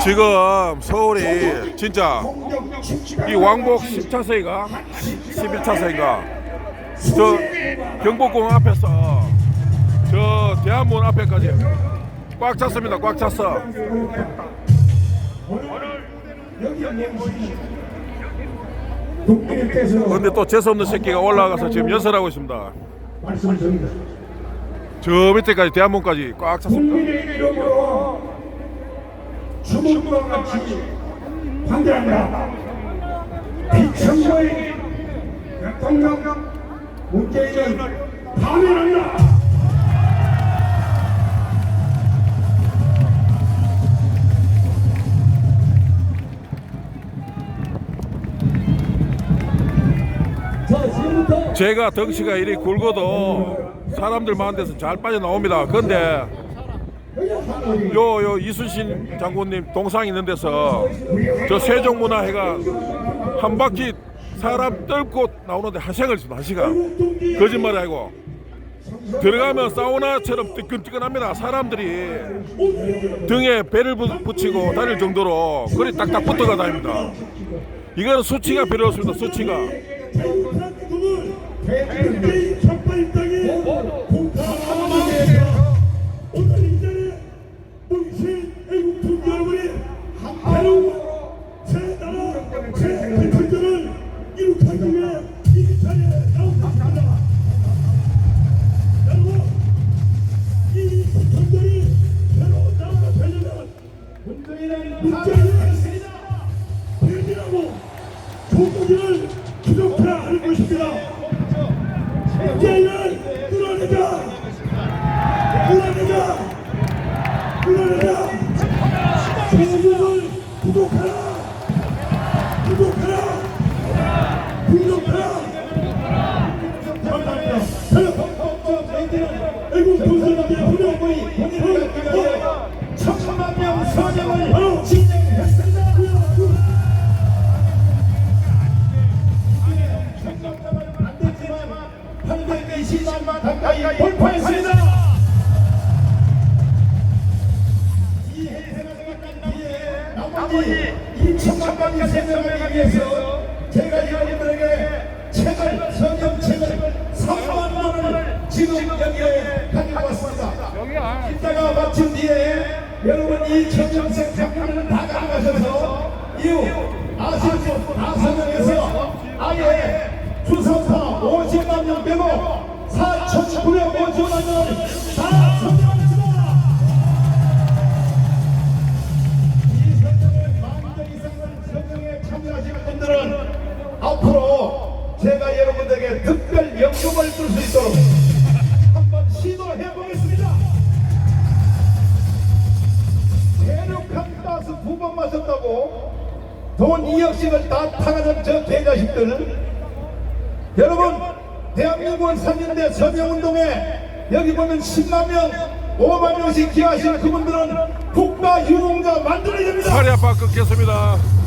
지금 서울이 진짜 이 왕복 10차선인가 11차선인가 저 경복궁 앞에서 저 대한문 앞에까지 꽉 찼습니다. 꽉 찼어. 근데 또 재수없는 새끼가 올라가서 지금 연설하고 있습니다. 말씀을 드립니다. 저 밑에까지 대한문까지 꽉 찼습니다. 주문과 같이 환대합니다. 비천거의 대통령 문재인은 파면한다. 제가 덩치가 이리 굵어도 사람들 많은 데서 잘 빠져나옵니다. 근데 요, 요 이순신 장군님 동상 있는 데서 저 세종문화회가 한 바퀴 사람 뚫고 나오는데 한 시간을. 한 시간. 거짓말 아니고. 들어가면 사우나처럼 뜨끈뜨끈합니다. 사람들이 등에 배를 부- 붙이고 다닐 정도로 그리 딱딱 붙어가 다닙니다. 이거는 수치가 필요 없습니다. 수치가. 조국을 기독해야 하는 것입니다. 문재인을 끌어내자! 끌어내자! 끌어내자! 구독하라! 구독하라! 2천만 명이 생명하기 위해서 제가 여러분들에게 책을 성경책을 3만 권을 지금 여기에 가지고 왔습니다. 이따가 마친 뒤에 여러분 이 청정색 작품을 다 가져가셔서 이후 아시죠? 아사명에서 아예 주선파 50만 명 빼고 4,950만 명을 다 선정 여러분들에게 특별 연금을 줄 수 있도록 한번 시도해 보겠습니다. 대륙한 가스 두 번 마셨다고 돈 2억씩을 다 타가던 저 개자식들은 여러분 대한민국을 살리는데 서명운동에 여기 보면 10만 명 5만 명씩 기하신 그분들은 국가 유공자 만들어야 됩니다. 팔이 아파 끊겠습니다.